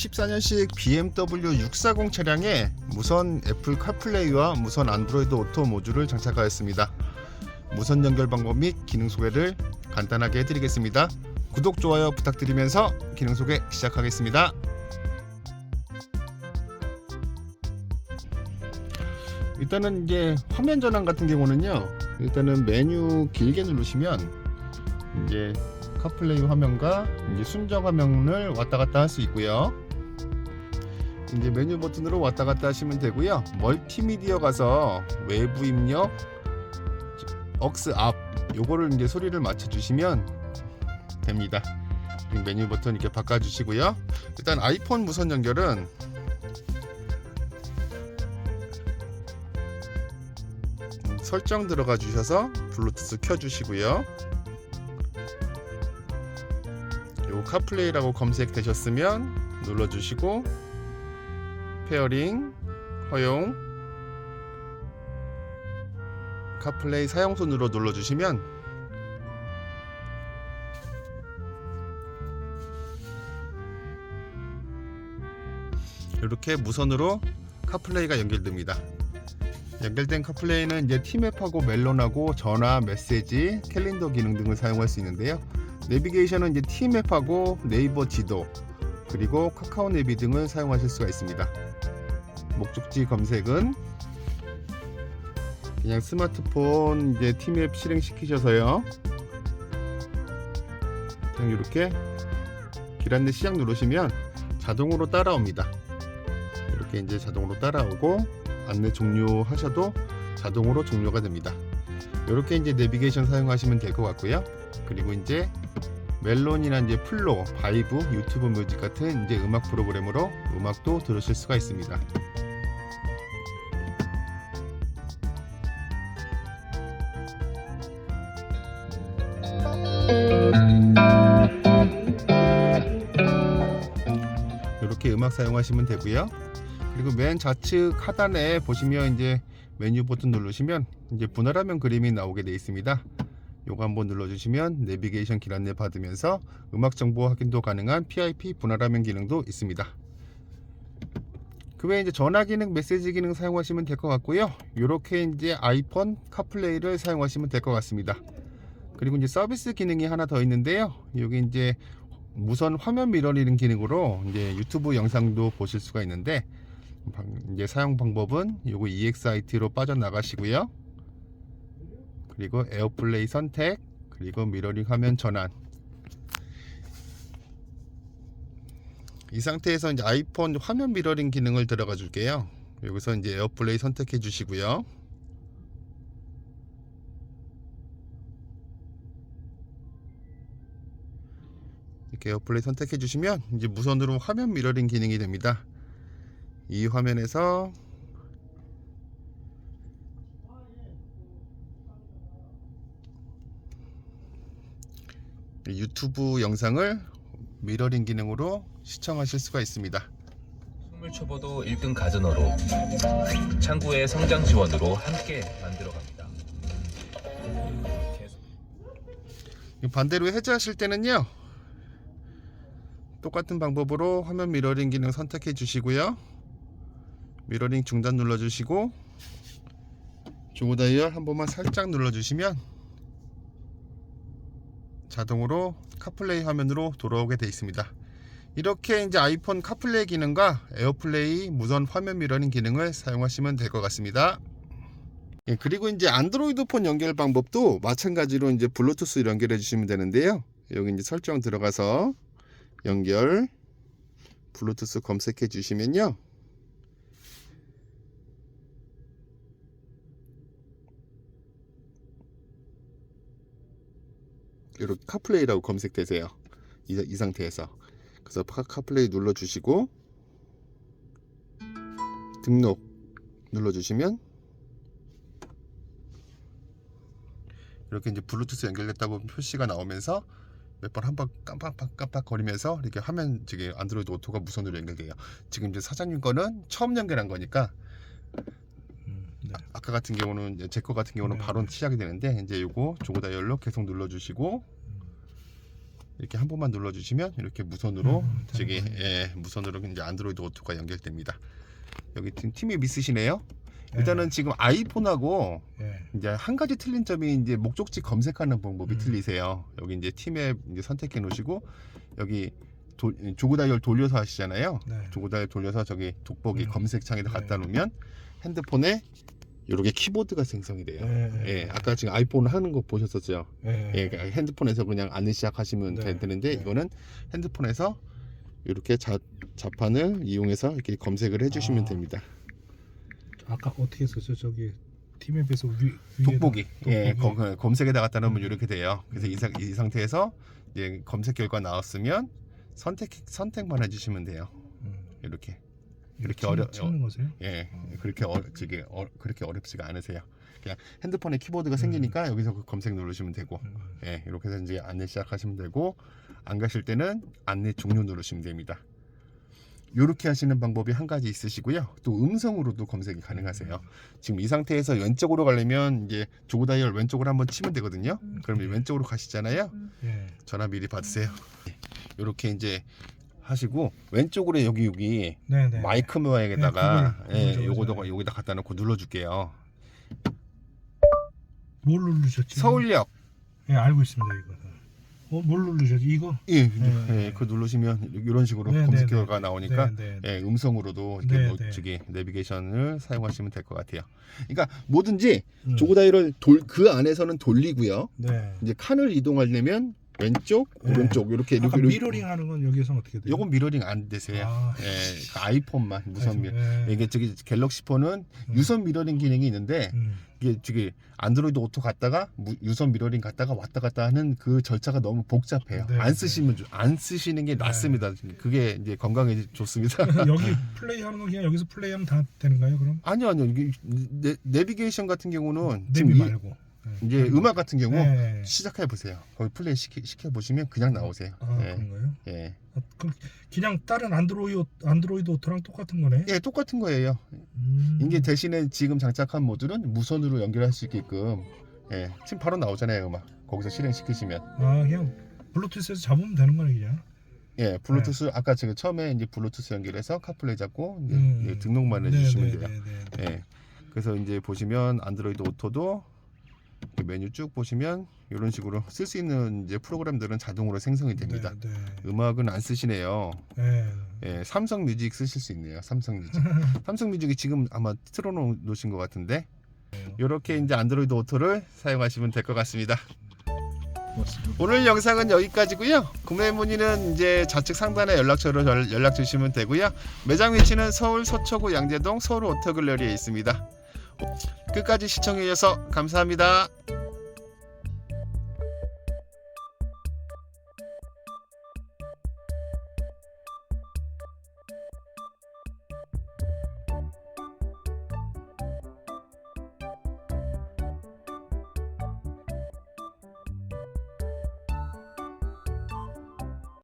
2014년식 BMW 640 차량에 무선 애플 카플레이와 무선 안드로이드 오토 모듈을 장착하였습니다. 무선 연결 방법 및 기능 소개를 간단하게 해드리겠습니다. 구독, 좋아요 부탁드리면서 기능 소개 시작하겠습니다. 일단은 이제 화면 전환 같은 경우는요. 일단은 메뉴 길게 누르시면 이제 카플레이 화면과 이제 순정 화면을 왔다 갔다 할 수 있고요. 이제 메뉴 버튼으로 왔다 갔다 하시면 되고요. 멀티미디어 가서 외부 입력 억스 앞 요거를 이제 소리를 맞춰 주시면 됩니다. 메뉴 버튼 이렇게 바꿔 주시고요. 일단 아이폰 무선 연결은 음, 설정 들어가 주셔서 블루투스 켜 주시고요. 요 카플레이라고 검색되셨으면 눌러 주시고 페어링 허용 카플레이 사용손으로 눌러주시면 이렇게 무선으로 카플레이가 연결됩니다. 연결된 카플레이는 이제 티맵하고 멜론하고 전화, 메시지, 캘린더 기능 등을 사용할 수 있는데요. 내비게이션은 이제 티맵하고 네이버 지도 그리고 카카오 내비 등을 사용하실 수가 있습니다. 목적지 검색은 그냥 스마트폰 이제 티맵 실행시키셔서요. 그냥 이렇게 길 안내 시작 누르시면 자동으로 따라옵니다. 이렇게 이제 자동으로 따라오고 안내 종료하셔도 자동으로 종료가 됩니다. 이렇게 이제 내비게이션 사용하시면 될 것 같고요. 그리고 이제 멜론이나 이제 플로, 바이브, 유튜브 뮤직 같은 이제 음악 프로그램으로 음악도 들으실 수가 있습니다. 이렇게 음악 사용하시면 되고요. 그리고 맨 좌측 하단에 보시면 이제 메뉴 버튼 누르시면 이제 분할화면 그림이 나오게 되어 있습니다. 요거 한번 눌러주시면 내비게이션 길 안내 받으면서 음악 정보 확인도 가능한 PIP 분할화면 기능도 있습니다. 그 외에 이제 전화 기능, 메시지 기능 사용하시면 될 것 같고요. 이렇게 이제 아이폰 카플레이를 사용하시면 될 것 같습니다. 그리고 이제 서비스 기능이 하나 더 있는데요. 여기 이제 무선 화면 미러링 기능으로 이제 유튜브 영상도 보실 수가 있는데 방- 이제 사용 방법은 요거 EXIT로 빠져나가시고요. 그리고 에어플레이 선택, 그리고 미러링 화면 전환. 이 상태에서 이제 아이폰 화면 미러링 기능을 들어가 줄게요. 여기서 이제 에어플레이 선택해 주시고요. 에어플레이 선택해 주시면 이제 무선으로 화면 미러링 기능이 됩니다. 이 화면에서 유튜브 영상을 미러링 기능으로 시청하실 수가 있습니다. 숨을 쳐봐도 1등 가전어로 창구의 성장 지원으로 함께 만들어갑니다. 반대로 해제하실 때는요. 똑같은 방법으로 화면 미러링 기능 선택해 주시고요. 미러링 중단 눌러 주시고 조그 다이얼 한 번만 살짝 눌러 주시면 자동으로 카플레이 화면으로 돌아오게 되어 있습니다. 이렇게 이제 아이폰 카플레이 기능과 에어플레이 무선 화면 미러링 기능을 사용하시면 될 것 같습니다. 예, 그리고 이제 안드로이드 폰 연결 방법도 마찬가지로 이제 블루투스 연결해 주시면 되는데요. 여기 이제 설정 들어가서 연결 블루투스 검색해 주시면요. 이렇게 카플레이라고 검색되세요. 이, 이 상태에서 그래서 카- 카플레이 눌러 주시고 등록 눌러 주시면 이렇게 이제 블루투스 연결됐다고 표시가 나오면서 몇 번 한 번 깜빡깜빡 거리면서 이렇게 화면 지금 안드로이드 오토가 무선으로 연결돼요. 지금 이제 사장님 거는 처음 연결한 거니까 네. 아까 같은 경우는 제 거 같은 경우는 네. 바로 시작이 되는데 이제 요거 조그 다이얼로 계속 눌러주시고 이렇게 한 번만 눌러주시면 이렇게 무선으로 음, 저기 되는군요. 예 무선으로 이제 안드로이드 오토가 연결됩니다. 여기 지금 팀이 있으시네요. 일단은 지금 아이폰하고 예. 이제 한 가지 틀린 점이 이제 목적지 검색하는 방법이 음. 틀리세요. 여기 이제 팀에 이제 선택해 놓으시고 여기 도, 조그 다이얼 돌려서 하시잖아요. 네. 조그 다이얼 돌려서 저기 돋보기 음. 검색창에다 네. 갖다 놓으면 핸드폰에 이렇게 키보드가 생성이 돼요. 예. 예, 아까 지금 아이폰 하는 거 보셨었죠? 예. 예, 그러니까 핸드폰에서 그냥 안을 시작하시면 네. 되는데 네. 이거는 핸드폰에서 이렇게 자, 자판을 이용해서 이렇게 검색을 해주시면 아. 됩니다. 아까 어떻게 했었죠? 저기 팀앱에서 위 위에다 돋보기, 예, 돋보기. 거- 검색에다 갖다 놓으면 음. 이렇게 돼요. 그래서 이, 상, 이 상태에서 이제 검색 결과 나왔으면 선택 선택만 해주시면 돼요. 음. 이렇게 이렇게 찍- 어려- 찍는 거세요? 예, 음. 그렇게 어, 저기 어, 그렇게 어렵지가 않으세요. 그냥 핸드폰에 키보드가 음. 생기니까 여기서 그 검색 누르시면 되고, 음. 예, 이렇게 해서 이제 안내 시작하시면 되고, 안 가실 때는 안내 종료 누르시면 됩니다. 이렇게 하시는 방법이 한 가지 있으시고요. 또 음성으로도 검색이 가능하세요. 지금 이 상태에서 왼쪽으로 가려면 이제 조그 다이얼 왼쪽으로 한번 치면 되거든요. 이제 왼쪽으로 가시잖아요. 예. 전화 미리 받으세요. 이렇게 이제 하시고 왼쪽으로 여기 여기 네, 네. 마이크 모양에다가 네, 그걸 예. 요거도 여기다 갖다 놓고 눌러줄게요. 뭘 누르셨지? 서울역 예, 알고 있습니다, 이거. 어, 뭘 누르셨지? 이거? 예, 네. 예, 그 누르시면 이런 식으로 네, 검색 네, 결과가 나오니까 네, 네. 예, 음성으로도 이렇게 네, 뭐 네. 저기 내비게이션을 사용하시면 될 것 같아요. 그러니까 뭐든지 음. 조그다이를 돌 그 안에서는 돌리고요. 네. 이제 칸을 이동하려면 왼쪽, 네. 오른쪽 이렇게 아까 이렇게 미러링 하는 건 여기서 어떻게 돼요? 요건 미러링 안 되세요. 아, 예, 그 아이폰만 무선 미 예. 이게 저기 갤럭시 폰은 음. 유선 미러링 기능이 있는데 음. 이게 저기 안드로이드 오토 갔다가 무- 유선 미러링 갔다가 왔다 갔다 하는 그 절차가 너무 복잡해요. 네, 안 쓰시면 좋- 안 쓰시는 게 네. 낫습니다. 여기 이제 건강에 좋습니다. 여기 플레이 하는 거 그냥 여기서 플레이하면 다 되는가요? 그럼 아니요, 아니요. 이게 네, 내비게이션 같은 경우는 내비 지금 이, 말고 예. 이제 음악 같은 경우 네. 시작해 보세요. 거기 플레이 시켜, 시켜 보시면 그냥 나오세요. 아 예, 그런가요? 예, 아, 그럼 그냥 다른 안드로이드 안드로이드 오토랑 똑같은 거네. 예, 똑같은 거예요. 음. 이게 대신에 지금 장착한 모듈은 무선으로 연결할 수 있게끔 예, 지금 바로 나오잖아요, 음악. 거기서 실행시키시면 아 그냥 블루투스에서 잡으면 되는 거네 그냥. 예, 블루투스 아까 제가 처음에 이제 블루투스 연결해서 카플레이 잡고 음. 이제 등록만 네, 해주시면 네, 돼요. 네, 네, 네. 예. 그래서 이제 보시면 안드로이드 오토도 메뉴 쭉 보시면 이런 식으로 쓸 수 있는 이제 프로그램들은 자동으로 생성이 됩니다. 네, 네. 음악은 안 쓰시네요. 네. 예, 삼성 뮤직 쓰실 수 있네요. 삼성 뮤직. 삼성 뮤직이 지금 아마 틀어놓으신 것 같은데 이렇게 이제 안드로이드 오토를 사용하시면 될 것 같습니다. 오늘 영상은 여기까지고요. 구매 문의는 이제 좌측 상단에 연락처로 절- 연락 주시면 되고요. 매장 위치는 서울 서초구 양재동 서울 오토갤러리에 있습니다. 끝까지 시청해 주셔서 감사합니다.